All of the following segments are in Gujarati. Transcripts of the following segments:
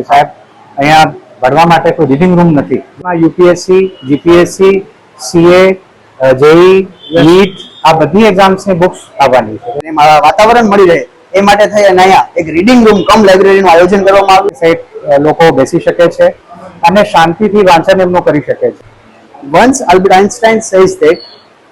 કે સાહેબ. અહીંયા ભણવા માટે કોઈ રીડિંગ રૂમ નથી. UPSC GPSC CA JEE NEET આ બધી એક્ઝામ્સની બુક્સ આવવાની છે. વાતાવરણ મળી રહે એ માટે થઈ અને અહીંયા એક રીડિંગ રૂમ કમ લાઇબ્રેરીનું આયોજન કરવામાં આવ્યું. છે લોકો બેસી શકે છે અને શાંતિથી વાંચન એમનું કરી શકે છે. Once Albert Einstein says that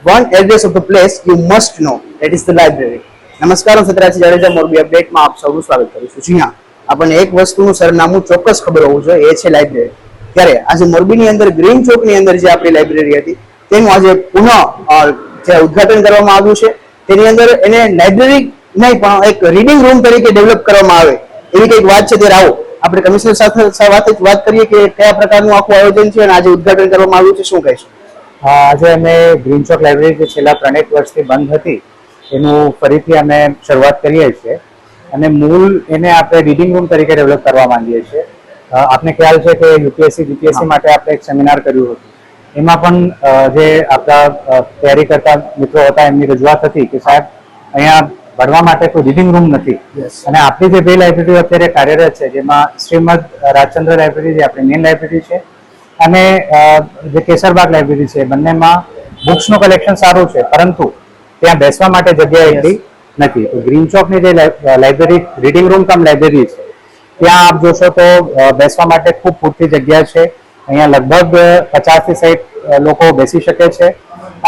one address of the place you must know that is the library નમસ્કાર હું સતરાજી જાડેજા મોરબી અપડેટમાં આપ સૌનું સ્વાગત કરું છું. જી હા. આપણને એક વસ્તુનું સરનામું ચોક્કસ ખબર હોવું જોઈએ, એ છે લાઇબ્રેરી ત્યારે આજે મોરબીની અંદર ગ્રીન ચોકની અંદર જે આપણી લાઇબ્રેરી હતી, તેનું આજે પુનઃ જે ઉદ્ઘાટન કરવામાં આવ્યું છે. તેની અંદર એને લાઇબ્રેરી નહીં, પણ એક રીડિંગ રૂમ તરીકે ડેવલપ કરવામાં આવે. એવી કંઈક વાત છે, ત્યારે આવો. આપણે કમિશનર સાથે સાથે વાત કરીએ કે કયા પ્રકારનું આખું આયોજન છે અને આજે ઉદ્ઘાટન કરવામાં આવ્યું છે, શું કહેશો? હા, આજે અમે ગ્રીન ચોક લાઇબ્રેરી જે છેલ્લા ત્રણેક વર્ષથી બંધ હતી, એનું ફરીથી અમે શરૂઆત કરીએ છીએ. અને મૂળ એને આપણે રીડિંગ રૂમ તરીકે ડેવલપ કરવા માંગીએ છીએ. આપને ખ્યાલ છે કે યુપીએસસી જીપીએસસી માટે આપણે એક સેમિનાર કર્યું હતું. એમાં પણ જે આપણા તૈયારી કરતા મિત્રો હતા એમની રજૂઆત હતી કે સાહેબ અહીંયા ભણવા માટે કોઈ રીડિંગ રૂમ નથી. અને આપણી જે બે લાઇબ્રેરી અત્યારે કાર્યરત છે જેમાં શ્રીમદ રાજચંદ્ર લાઇબ્રેરી જે આપણી મેઇન લાઇબ્રેરી છે અને જે કેસરબાગ લાઇબ્રેરી છે બંનેમાં બુક્સનું કલેક્શન સારું છે પરંતુ ત્યાં બેસવા માટે જગ્યા એટલી નથી. તો ગ્રીન ચોકની જે લાઇ- library reading room cum library છે, ત્યાં આપ જોશો તો બેસવા માટે ખૂબ પૂરતી જગ્યા છે. અહીંયા લગભગ પચાસથી સાઠ લોકો બેસી શકે છે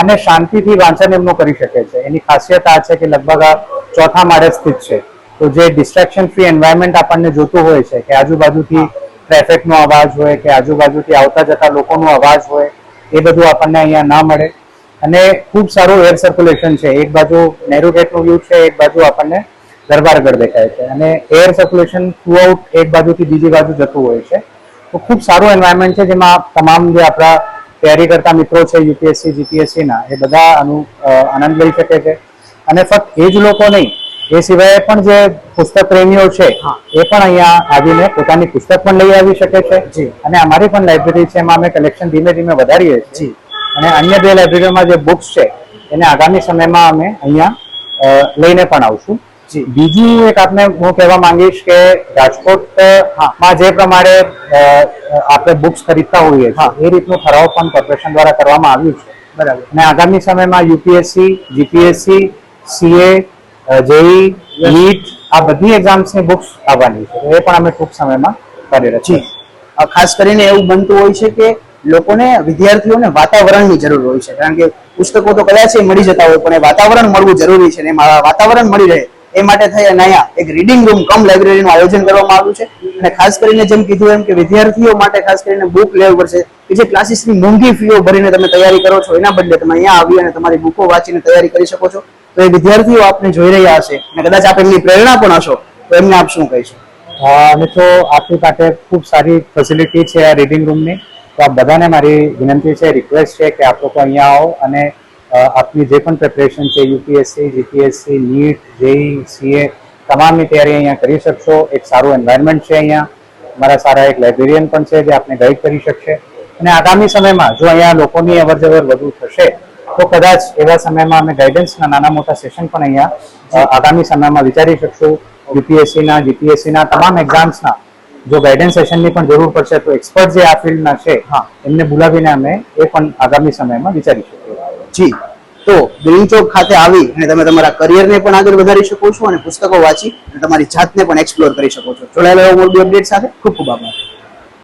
અને શાંતિથી વાંચન એમનું કરી શકે છે. એની ખાસિયત આ છે કે લગભગ આ ચોથા માળે સ્થિત છે. તો જે ડિસ્ટ્રેક્શન ફ્રી એન્વાયરમેન્ટ આપણને જોતું હોય છે, કે આજુબાજુથી ટ્રાફિકનો અવાજ હોય, કે આજુબાજુથી આવતા જતા લોકોનો અવાજ હોય, એ બધું આપણને અહીંયા ના મળે. અને ખૂબ સારું એર સર્ક્યુલેશન છે. એક બાજુ નેहरू ગેટનો વ્યૂ છે એક બાજુ આપણને દરબારગઢ દેખાય છે. અને એર સર્ક્યુલેશન થ્રુઆઉટ એક બાજુથી બીજી બાજુ જતું હોય છે. તો ખૂબ સારું એન્વાયરમેન્ટ છે જેમાં તમામ જે આપણા તૈયારી કરતા મિત્રો છે યુપીએસસી જીપીએસસીના એ બધા આનું આનંદ લઈ શકે છે. અને ફક્ત એ જ લોકો નહીં એ સિવાય પણ જે પુસ્તક પ્રેમીઓ છે એ પણ અહીંયા આવીને પોતાની પુસ્તક પણ લઈ આવી શકે છે. અને અમારી પણ લાઇબ્રેરી છે એમાં અમે કલેક્શન ધીમે ધીમે વધારીએ છીએ. અને અન્ય બે લાઇબ્રેરીમાં જે બુક્સ છે એને આગામી સમયમાં અમે અહીંયા લઈને પણ આવશું. બીજી એક આપને હું કહેવા માંગીશ કે રાજકોટ અ, માં જે પ્રમાણે આપણે બુક્સ ખરીદતા હોઈએ એ રીતનું ઠરાવ પણ કોર્પોરેશન દ્વારા કરવામાં આવ્યું છે. બરાબર. અને આગામી સમયમાં UPSC GPSC CA JEE NEET આ બધી એક્ઝામ્સની બુક્સ આવવાની છે. એ પણ અમે ટૂંક સમયમાં કરી રહ્યા છીએ. ખાસ કરીને એવું બનતું હોય છે કે લોકોને, વિદ્યાર્થીઓને વાતાવરણની જરૂર હોય છે. કારણ કે પુસ્તકો તો કદાચ એ મળી જતા હોય, પણ એ વાતાવરણ મળવું જરૂરી છે અને વાતાવરણ મળી રહે, એ માટે થઈ અને અહીંયા એક રીડિંગ રૂમ કમ લાઇબ્રેરીનું આયોજન કરવામાં આવ્યું છે. અને ખાસ કરીને જેમ કીધું એમ કે વિદ્યાર્થીઓ માટે ખાસ કરીને બુક લેવી પડશે, કે જે ક્લાસીસની મોંઘી ફીઓ ભરીને તમે તૈયારી કરો છો, એના બદલે તમે અહીંયા આવી અને તમારી બુકો વાંચીને તૈયારી કરી શકો છો. તો એ વિદ્યાર્થીઓ આપને જોઈ રહ્યા હશે અને કદાચ આપ એમની પ્રેરણા પણ હશો, તો એમને આપ શું કહીશું? મિત્રો, આપની પાસે ખૂબ સારી ફેસિલિટી છે આ રીડિંગ રૂમની તો આપ બધાને મારી વિનંતી છે રિક્વેસ્ટ છે કે આપ લોકો અહીંયા આવો અને આપની જે પણ પ્રિપરેશન છે UPSC GPSC NEET JEE CA તમામની તૈયારી અહીંયા કરી શકશો. એક સારું એન્વાયરમેન્ટ છે અહીંયા. મારા સારા એક લાઇબ્રેરિયન પણ છે જે આપને ગાઈડ કરી શકશે. અને આગામી સમયમાં જો અહીંયા લોકોની અવર જવર વધુ થશે, તો કદાચ એવા સમયમાં અમે ગાઈડન્સના નાના મોટા સેશન પણ અહીંયા આગામી સમયમાં વિચારી શકશું. યુપીએસસીના જીપીએસસીના તમામ એક્ઝામ્સના જો ગાઈડન્સ સેશનની પણ જરૂર પડશે તો એક્સપર્ટ જે આ ફિલ્ડના છે હા. એમને બોલાવીને અમે એ પણ આગામી સમયમાં વિચારી શકીએ. જી. તો ગ્રીન ચોક ખાતે આવી અને તમે તમારા કરિયરને પણ આગળ વધારી શકો છો અને પુસ્તકો વાંચી અને તમારી જાતને પણ એક્સપ્લોર કરી શકો છો. જોડાયેલા મોરબી અપડેટ સાથે. ખૂબ ખૂબ આભાર.